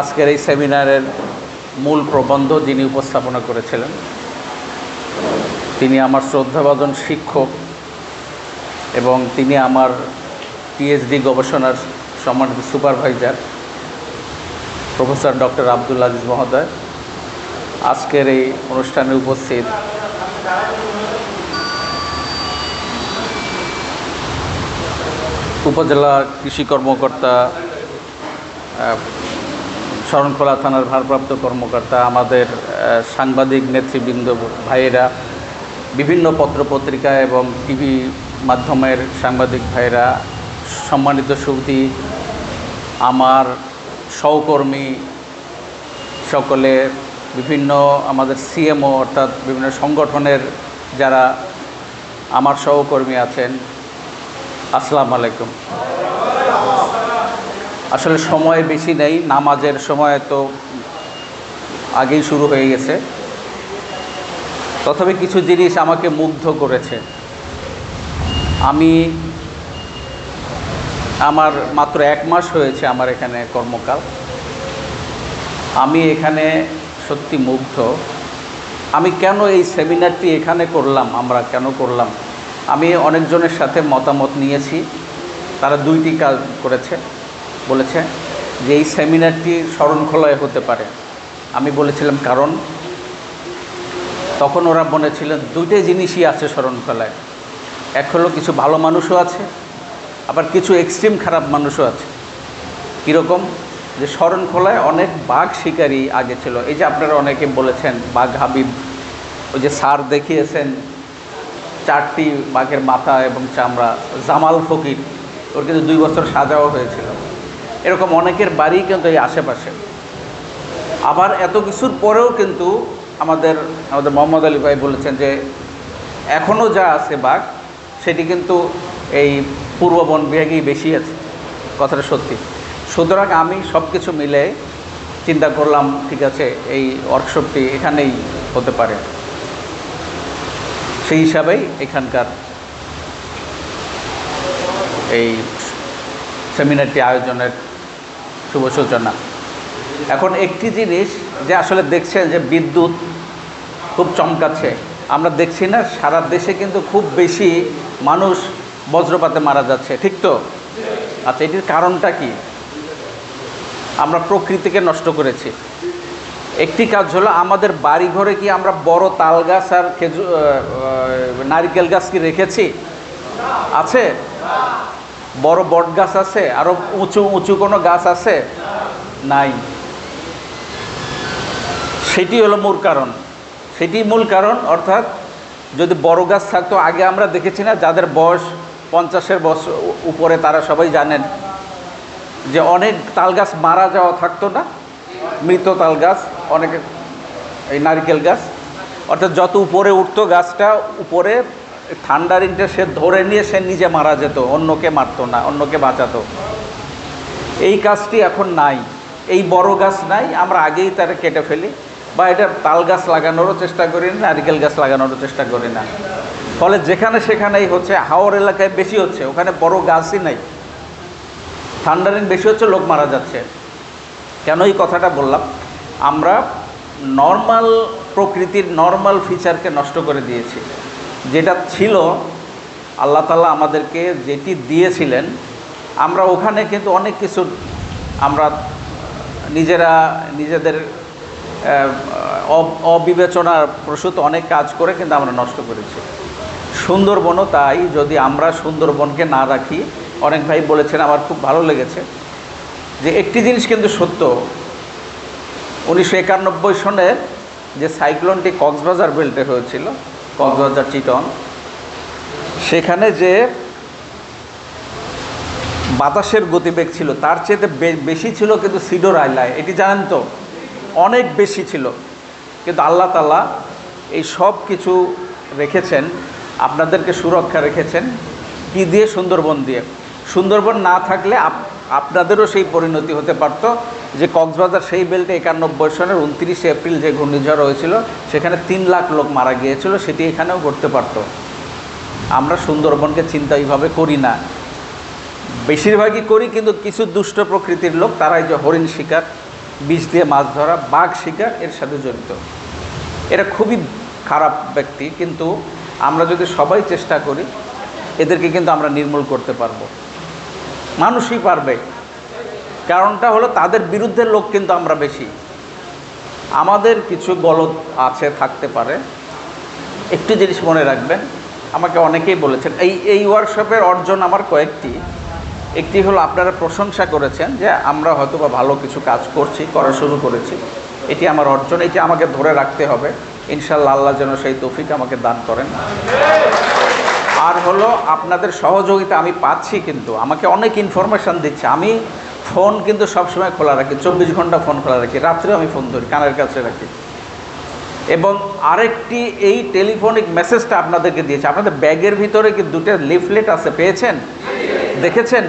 আজকের এই সেমিনারের মূল প্রবন্ধ যিনি উপস্থাপনা করেছিলেন, তিনি আমার শ্রদ্ধাভাজন শিক্ষক এবং তিনি আমার পিএইচডি গবেষণার সম্মানিত supervisor, professor doctor Abdul Aziz মহোদয়। আজকের এই অনুষ্ঠানে উপস্থিত উপজেলা কৃষি কর্মকর্তা শরণখোলা থানার ভারপ্রাপ্ত কর্মকর্তা, আমাদের সাংবাদিক, নেতৃবৃন্দ, ভাইয়েরা, বিভিন্ন পত্রপত্রিকা এবং টিভি মাধ্যমের সাংবাদিক ভাইয়েরা, সম্মানিত সুদী আমার সহকর্মী সকলে, বিভিন্ন আমাদের সিএমও অর্থাৎ বিভিন্ন সংগঠনের যারা আমার সহকর্মী আছেন, আসসালামু আলাইকুম। আসলে সময় বেশি নেই, নামাজের সময় তো আগেই শুরু হয়ে গেছে। তথাপি কিছু জিনিস আমাকে মুগ্ধ করেছে। আমি আমার মাত্র এক মাস হয়েছে আমার এখানে কর্মকাল। আমি এখানে সত্যি মুগ্ধ। আমি কেন এই সেমিনারটি এখানে করলাম, আমরা কেন করলাম? আমি অনেকজনের সাথে মতামত নিয়েছি। তারা দুইটি কাজ করেছে। বলেছে যে এই সেমিনারটি স্মরণখোলায় হতে পারে। আমি বলেছিলাম, কারণ তখন ওরা বলেছিলেন, দুইটাই জিনিসই আছে স্মরণখোলায়। এক হলো কিছু ভালো মানুষও আছে, আবার কিছু এক্সট্রিম খারাপ মানুষও আছে। কীরকম? যে শরণখোলায় অনেক বাঘ শিকারী আগে ছিল। এই যে আপনারা অনেকে বলেছেন, বাঘ হাবিব, ওই যে সার দেখিয়েছেন, চারটি বাঘের মাথা এবং চামড়া, জামাল ফকির, ওর কিন্তু দুই বছর সাজাও হয়েছিল। এরকম অনেকের বাড়ি কিন্তু এই আশেপাশে। আবার এত কিছুর পরেও কিন্তু আমাদের আমাদের মোহাম্মদ আলী ভাই বলেছেন যে এখনও যা আছে বাঘ, সেটি কিন্তু এই পূর্ব বন বিভাগেই বেশি আছে। কথাটা সত্যি। সুতরাং আমি সব কিছু মিলে চিন্তা করলাম, ঠিক আছে, এই ওয়ার্কশপটি এখানেই হতে পারে। সেই হিসাবেই এখানকার এই সেমিনারটি আয়োজনের শুভ সূচনা এখন একটি জিনিস যে আসলে দেখছেন যে বিদ্যুৎ খুব চমকাচ্ছে। আমরা দেখছি না, সারা দেশে কিন্তু খুব বেশি মানুষ বজ্রপাতে মারা যাচ্ছে। ঠিক তো? আচ্ছা এটির কারণটা কি? আমরা প্রকৃতিকে নষ্ট করেছি। একটি কাজ হলো, আমাদের বাড়ি ঘরে কি আমরা বড় তাল গাছ আর খেজুর নারিকেল গাছ কি রেখেছি? আছে? বড় বট গাছ আছে? আরও উঁচু উঁচু কোনো গাছ আছে? নাই। সেটি হলো মূল কারণ। সেটি মূল কারণ, অর্থাৎ যদি বড় গাছ থাকতো, আগে আমরা দেখেছি না যাদের বয়স পঞ্চাশের বছর উপরে তারা সবাই জানেন যে অনেক তাল গাছ মারা যাওয়া থাকতো না। মৃত তাল গাছ, অনেকে এই নারিকেল গাছ। অর্থাৎ যত উপরে উঠতো গাছটা, উপরে থান্ডারিংটা সে ধরে নিয়ে সে নিজে মারা যেত, অন্যকে মারতো না, অন্যকে বাঁচাতো। এই কাজটি এখন নাই। এই বড় গাছ নাই, আমরা আগেই তারা কেটে ফেলি। বা এটা তাল গাছ লাগানোরও চেষ্টা করি না, নারিকেল গাছ লাগানোরও চেষ্টা করি না। ফলে যেখানে সেখানেই হচ্ছে, হাওর এলাকায় বেশি হচ্ছে, ওখানে বড় গাছই নাই। থান্ডারিং বেশি হচ্ছে, লোক মারা যাচ্ছে। কেন এই কথাটা বললাম? আমরা নর্মাল প্রকৃতির নর্মাল ফিচারকে নষ্ট করে দিয়েছি। যেটা ছিল, আল্লাহ তালা আমাদেরকে যেটি দিয়েছিলেন, আমরা ওখানে কিন্তু অনেক কিছু আমরা নিজেরা, নিজেদের অবিবেচনার প্রসূত অনেক কাজ করে কিন্তু আমরা নষ্ট করেছি। সুন্দরবনও তাই, যদি আমরা সুন্দরবনকে না রাখি, অনেক ভাই বলেছেন, আমার খুব ভালো লেগেছে যে একটি জিনিস কিন্তু সত্য, উনিশশো একানব্বই সনের যে সাইক্লোনটি কক্সবাজার বেল্টে হয়েছিল কক্সবাজার চিটন সেখানে যে বাতাসের গতিবেগ ছিল, তার চেয়ে বেশি ছিল কিন্তু সিডোর আইলায় এটি জানেন তো? অনেক বেশি ছিল। কিন্তু আল্লাহ তালা এই সব কিছু রেখেছেন, আপনাদেরকে সুরক্ষা রেখেছেন। কি দিয়ে? সুন্দরবন দিয়ে। সুন্দরবন না থাকলে আপ- আপনাদেরও সেই পরিণতি হতে পারত। যে কক্সবাজার সেই বেল্টে একানব্বই সনের উনত্রিশে এপ্রিল যে ঘূর্ণিঝড় হয়েছিল, সেখানে তিন লাখ লোক মারা গিয়েছিল, সেটি এখানেও ঘটতে পারত। আমরা সুন্দরবনকে চিন্তা এইভাবে করি না। বেশিরভাগই করি, কিন্তু কিছু দুষ্ট প্রকৃতির লোক, তারাই যে হরিণ শিকার, বিষ দিয়ে মাছ ধরা, বাঘ শিকার, এর সাথে জড়িত। এরা খুবই খারাপ ব্যক্তি, কিন্তু আমরা যদি সবাই চেষ্টা করি, এদেরকে কিন্তু আমরা নির্মূল করতে পারব। মানুষই পারবে। কারণটা হলো তাদের বিরুদ্ধে লোক কিন্তু আমরা বেশি। আমাদের কিছু গলত আছে, থাকতে পারে। একটি জিনিস মনে রাখবেন, আমাকে অনেকেই বলেছেন, এই এই ওয়ার্কশপের অর্জন আমার কয়েকটি। একটি হলো আপনারা প্রশংসা করেছেন যে আমরা হয়তো বা ভালো কিছু কাজ করছি, করা শুরু করেছি। এটি আমার অর্জন, এটি আমাকে ধরে রাখতে হবে। ইনশাল্লাহ আল্লাহ যেন সেই তৌফিক আমাকে দান করেন। আর হলো আপনাদের সহযোগিতা আমি পাচ্ছি কিন্তু, আমাকে অনেক ইনফরমেশান দিচ্ছে। আমি ফোন কিন্তু সবসময় খোলা রাখি, চব্বিশ ঘণ্টা ফোন খোলা রাখি, রাত্রেও আমি ফোন ধরি, কানের কাছে রাখি। এবং আরেকটি এই টেলিফোনিক মেসেজটা আপনাদেরকে দিয়েছে। আপনাদের ব্যাগের ভিতরে কি দুটো লিফলেট আছে পেয়েছেন? দেখেছেন?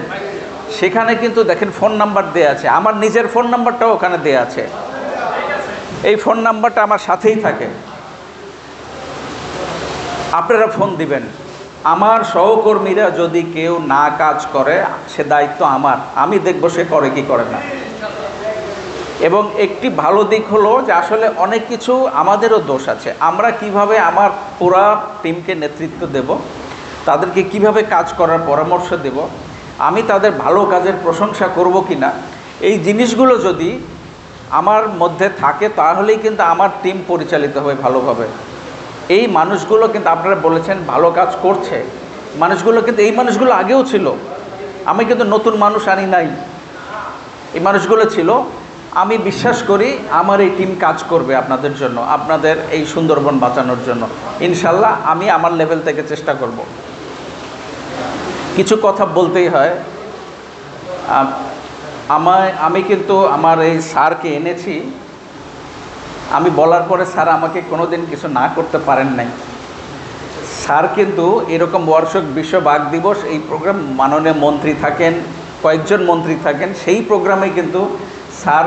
সেখানে কিন্তু দেখেন ফোন নাম্বার দেওয়া আছে। আমার নিজের ফোন নাম্বারটাও ওখানে দেওয়া আছে। এই ফোন নাম্বারটা আমার সাথেই থাকে। আপনারা ফোন দিবেন। আমার সহকর্মীরা যদি কেউ না কাজ করে, সে দায়িত্ব আমার। আমি দেখব সে করে কি করে না। এবং একটি ভালো দিক হলো যে আসলে অনেক কিছু আমাদেরও দোষ আছে। আমরা কীভাবে আমার পুরা টিমকে নেতৃত্ব দেব, তাদেরকে কীভাবে কাজ করার পরামর্শ দেব, আমি তাদের ভালো কাজের প্রশংসা করব কি না এই জিনিসগুলো যদি আমার মধ্যে থাকে, তাহলেই কিন্তু আমার টিম পরিচালিত হবে ভালোভাবে। এই মানুষগুলো কিন্তু আপনারা বলেছেন ভালো কাজ করছে। মানুষগুলো কিন্তু, এই মানুষগুলো আগেও ছিল। আমি কিন্তু নতুন মানুষ আনি নাই। এই মানুষগুলো ছিল। আমি বিশ্বাস করি আমার এই টিম কাজ করবে আপনাদের জন্য, আপনাদের এই সুন্দরবন বাঁচানোর জন্য। ইনশাল্লাহ আমি আমার লেভেল থেকে চেষ্টা করব। কিছু কথা বলতেই হয়। আমায়, আমি কিন্তু আমার এই স্যারকে এনেছি। আমি বলার পরে স্যার আমাকে কোনোদিন কিছু না করতে পারেন নাই। স্যার কিন্তু এরকম ওয়ার্কশপ বিশ্ব বাঘ দিবস এই প্রোগ্রাম মাননীয় মন্ত্রী থাকেন, কয়েকজন মন্ত্রী থাকেন, সেই প্রোগ্রামে কিন্তু স্যার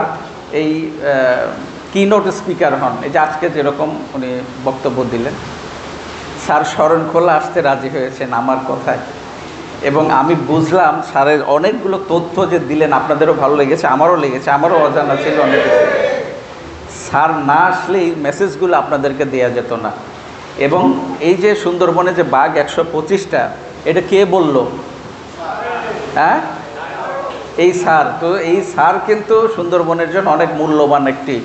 এই কিনোট স্পিকার হন। এই যে আজকে যেরকম উনি বক্তব্য দিলেন, স্যার শরণখোলা আসতে রাজি হয়েছেন আমার কথায়। এবং আমি বুঝলাম স্যারের অনেকগুলো তথ্য যে দিলেন, আপনাদেরও ভালো লেগেছে, আমারও লেগেছে, আমারও অজানা ছিল অনেক কিছু। স্যার না আসলে এই মেসেজগুলো আপনাদেরকে দেওয়া যেত না। এবং এই যে সুন্দরবনে যে বাঘ একশো পঁচিশটা, এটা কে বলল? হ্যাঁ? এই স্যার তো এই স্যার কিন্তু সুন্দরবনের জন্য অনেক মূল্যবান একটি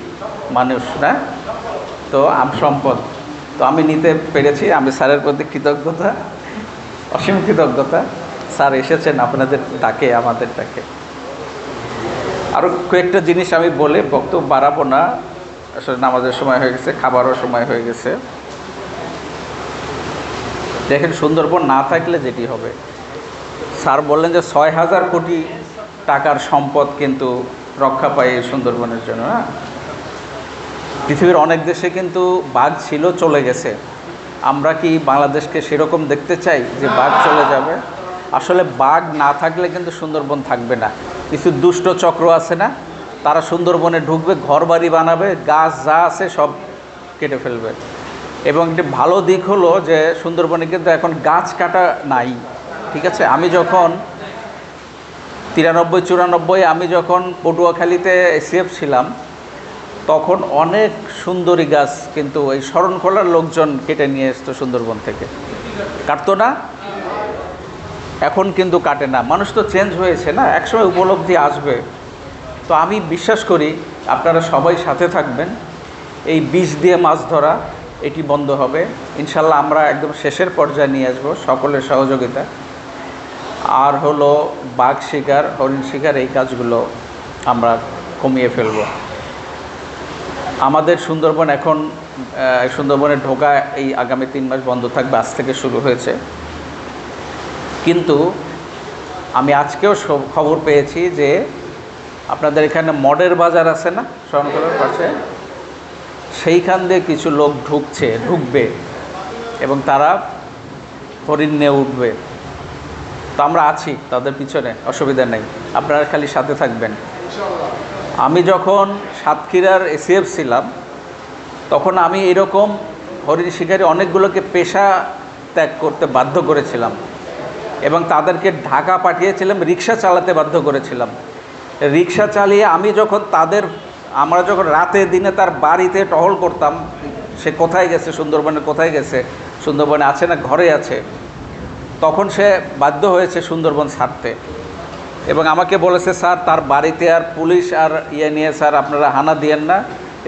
মানুষ, না? তো আম সম্পদ। তো আমি নিতে পেরেছি, আমি স্যারের প্রতি কৃতজ্ঞতা, অসীম কৃতজ্ঞতা। স্যার এসেছেন আপনাদের ডাকে, আমাদের ডাকে। আরও কয়েকটা জিনিস আমি বলে বক্তব্য বাড়াবো না। আসলে নামাজের সময় হয়ে গেছে, খাবারও সময় হয়ে গেছে। দেখেন, সুন্দরবন না থাকলে যেটি হবে? স্যার বললেন যে ছয় হাজার কোটি টাকার সম্পদ কিন্তু রক্ষা পায় এই সুন্দরবনের জন্য না পৃথিবীর অনেক দেশে কিন্তু বাঘ ছিল, চলে গেছে। আমরা কি বাংলাদেশকে সেরকম দেখতে চাই যে বাঘ চলে যাবে? আসলে বাঘ না থাকলে কিন্তু সুন্দরবন থাকবে না। কিছু দুষ্ট চক্র আছে না? তারা সুন্দরবনে ঢুকবে ঘর বাড়ি বানাবে, গাছ যা আছে সব কেটে ফেলবে। এবং একটি ভালো দিক হলো যে সুন্দরবনে কিন্তু এখন গাছ কাটা নাই, ঠিক আছে? আমি যখন তিরানব্বই, চুরানব্বই, আমি যখন পটুয়াখালীতে এসিএফ ছিলাম, তখন অনেক সুন্দরী গাছ কিন্তু ওই শরণখোলার লোকজন কেটে নিয়ে আসতো সুন্দরবন থেকে। কাটতো না, এখন কিন্তু কাটে না। মানুষ তো চেঞ্জ হয়েছে না? একসময় উপলব্ধি আসবে। তো আমি বিশ্বাস করি আপনারা সবাই সাথে থাকবেন। এই বিষ দিয়ে মাছ ধরা এটি বন্ধ হবে। ইনশাল্লাহ আমরা একদম শেষের পর্যায়ে নিয়ে আসব সকলের সহযোগিতা। আর হলো বাঘ শিকার হরিণ শিকার এই কাজগুলো আমরা কমিয়ে ফেলব। আমাদের সুন্দরবন এখন আহ, সুন্দরবনে ঢোকা এই আগামী তিন মাস বন্ধ থাকবে আজ থেকে শুরু হয়েছে। কিন্তু আমি আজকেও খবর পেয়েছি যে আপনাদের এখানে মডের বাজার আছে না? শরণখোলার পাশে? সেইখান দিয়ে কিছু লোক ঢুকছে, ঢুকবে এবং তারা হরিণ নিয়ে উঠবে। তো আমরা আছি তাদের পিছনে, অসুবিধা নেই। আপনারা খালি সাথে থাকবেন। আমি যখন সাতক্ষীরার এসিএফ ছিলাম, তখন আমি এরকম হরিণ শিকারী অনেকগুলোকে পেশা ত্যাগ করতে বাধ্য করেছিলাম এবং তাদেরকে ঢাকা পাঠিয়েছিলাম, রিক্সা চালাতে বাধ্য করেছিলাম। রিক্সা চালিয়ে আমি যখন তাদের, আমরা যখন রাতে দিনে তার বাড়িতে টহল করতাম, সে কোথায় গেছে, সুন্দরবনে কোথায় গেছে, সুন্দরবনে আছে না ঘরে আছে, তখন সে বাধ্য হয়েছে সুন্দরবন ছাড়তে। এবং আমাকে বলেছে, স্যার, তার বাড়িতে আর পুলিশ আর ইয়ে নিয়ে, স্যার, আপনারা হানা দিয়েন না,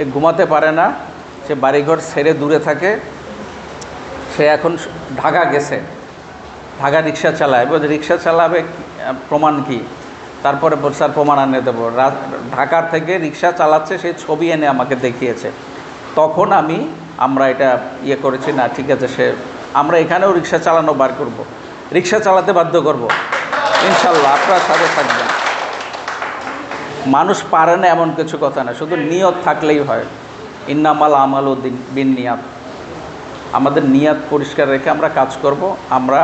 এ ঘুমাতে পারে না, সে বাড়িঘর ছেড়ে দূরে থাকে, সে এখন ঢাকা গেছে, ঢাকা রিক্সা চালায়। বলছে রিক্সা চালাবে প্রমাণ কি? তারপরে স্যার প্রমাণ এনে দেবো। ঢাকার থেকে রিক্সা চালাচ্ছে সেই ছবি এনে আমাকে দেখিয়েছে। তখন আমি, আমরা এটা ইয়ে করেছি, না, ঠিক আছে, সে, আমরা এখানেও রিক্সা চালানো বার করব। রিক্সা চালাতে বাধ্য করব। ইনশাল্লাহ, আপনার সাথে থাকবেন মানুষ পারে না এমন কিছু কথা না, শুধু নিয়ত থাকলেই হয়। ইন্নামাল আমাল ও বিন নিয়াত আমাদের নিয়াত পরিষ্কার রেখে আমরা কাজ করব। আমরা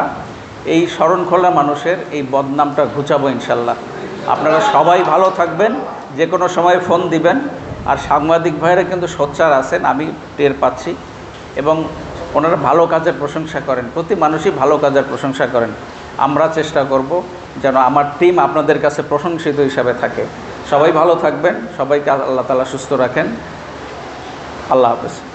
এই শরণখোলা মানুষের এই বদনামটা ঘুচাবো ইনশাল্লাহ। আপনারা সবাই ভালো থাকবেন যে কোনো সময় ফোন দিবেন। আর সাংবাদিক ভাইরা কিন্তু সোচ্চার আছেন, আমি টের পাচ্ছি। এবং ওনারা ভালো কাজের প্রশংসা করেন, প্রতি মানুষই ভালো কাজের প্রশংসা করেন। আমরা চেষ্টা করব যেন আমার টিম আপনাদের কাছে প্রশংসিত হিসাবে থাকে। সবাই ভালো থাকবেন, সবাইকে আল্লাহ তালা সুস্থ রাখেন। আল্লাহ হাফেজ।